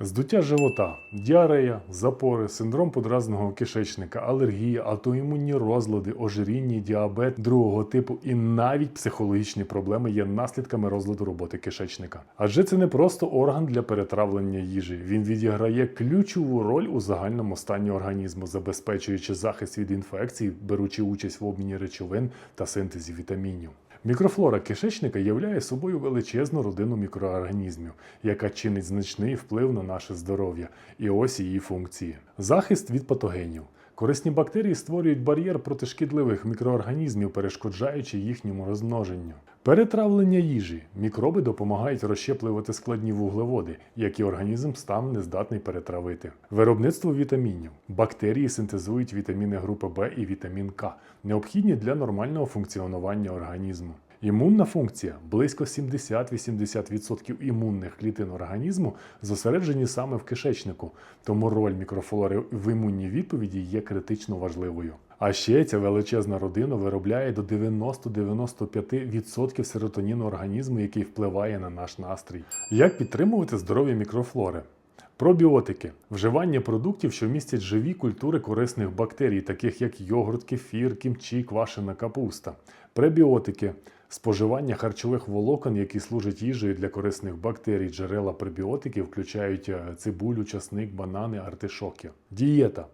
Здуття живота, діарея, запори, синдром подразного кишечника, алергія, автоімунні розлади, ожиріння, діабет другого типу і навіть психологічні проблеми є наслідками розладу роботи кишечника. Адже це не просто орган для перетравлення їжі. Він відіграє ключову роль у загальному стані організму, забезпечуючи захист від інфекцій, беручи участь в обміні речовин та синтезі вітамінів. Мікрофлора кишечника являє собою величезну родину мікроорганізмів, яка чинить значний вплив на наше здоров'я, і ось її функції: захист від патогенів. Корисні бактерії створюють бар'єр проти шкідливих мікроорганізмів, перешкоджаючи їхньому розмноженню. Перетравлення їжі. Мікроби допомагають розщеплювати складні вуглеводи, які організм сам не здатний перетравити. Виробництво вітамінів. Бактерії синтезують вітаміни групи В і вітамін К, необхідні для нормального функціонування організму. Імунна функція близько 70-80% імунних клітин організму зосереджені саме в кишечнику, тому роль мікрофлори в імунній відповіді є критично важливою. А ще ця величезна родина виробляє до 90-95% серотоніну організму, який впливає на наш настрій. Як підтримувати здоров'я мікрофлори? Пробіотики вживання продуктів, що містять живі культури корисних бактерій, таких як йогурт, кефір, кімчі, квашена капуста. Пребіотики споживання харчових волокон, які служать їжею для корисних бактерій. Джерела пребіотиків включають е, цибулю, часник, банани, артишоки. Дієта.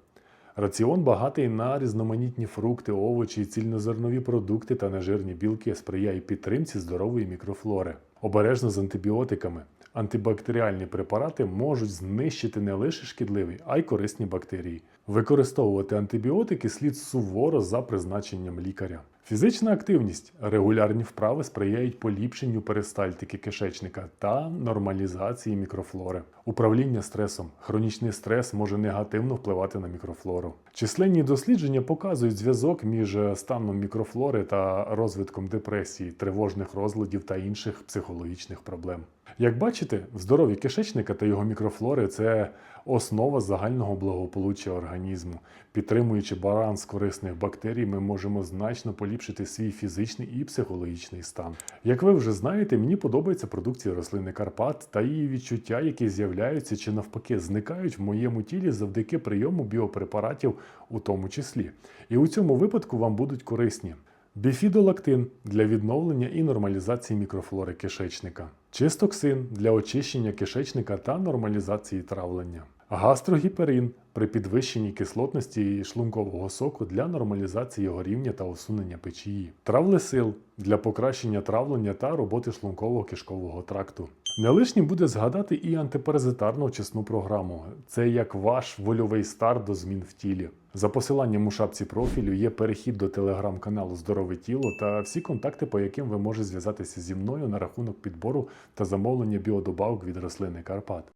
Раціон багатий на різноманітні фрукти, овочі, цільнозернові продукти та нежирні білки сприяє підтримці здорової мікрофлори. Обережно з антибіотиками. Антибактеріальні препарати можуть знищити не лише шкідливі, а й корисні бактерії. Використовувати антибіотики слід суворо за призначенням лікаря. Фізична активність, регулярні вправи сприяють поліпшенню перистальтики кишечника та нормалізації мікрофлори. Управління стресом. Хронічний стрес може негативно впливати на мікрофлору. Численні дослідження показують зв'язок між станом мікрофлори та розвитком депресії, тривожних розладів та інших психологічних проблем. Як бачите, здоров'я кишечника та його мікрофлори це основа загального благополуччя організму. Підтримуючи баланс корисних бактерій, ми можемо значно поліпшити свій фізичний і психологічний стан. Як ви вже знаєте, мені подобається продукція рослини Карпат та її відчуття, які з'являються чи навпаки зникають в моєму тілі завдяки прийому біопрепаратів, у тому числі. І у цьому випадку вам будуть корисні. Біфідолактин для відновлення і нормалізації мікрофлори кишечника, чистоксин для очищення кишечника та нормалізації травлення, гастрогіперин при підвищенні кислотності шлункового соку для нормалізації його рівня та усунення печії, травлесил для покращення травлення та роботи шлунково-кишкового тракту. Не лишнім буде згадати і антипаразитарну очисну програму. Це як ваш вольовий старт до змін в тілі. За посиланням у шапці профілю є перехід до телеграм-каналу Здорове тіло та всі контакти, по яким ви можете зв'язатися зі мною на рахунок підбору та замовлення біодобавок від рослини Карпат.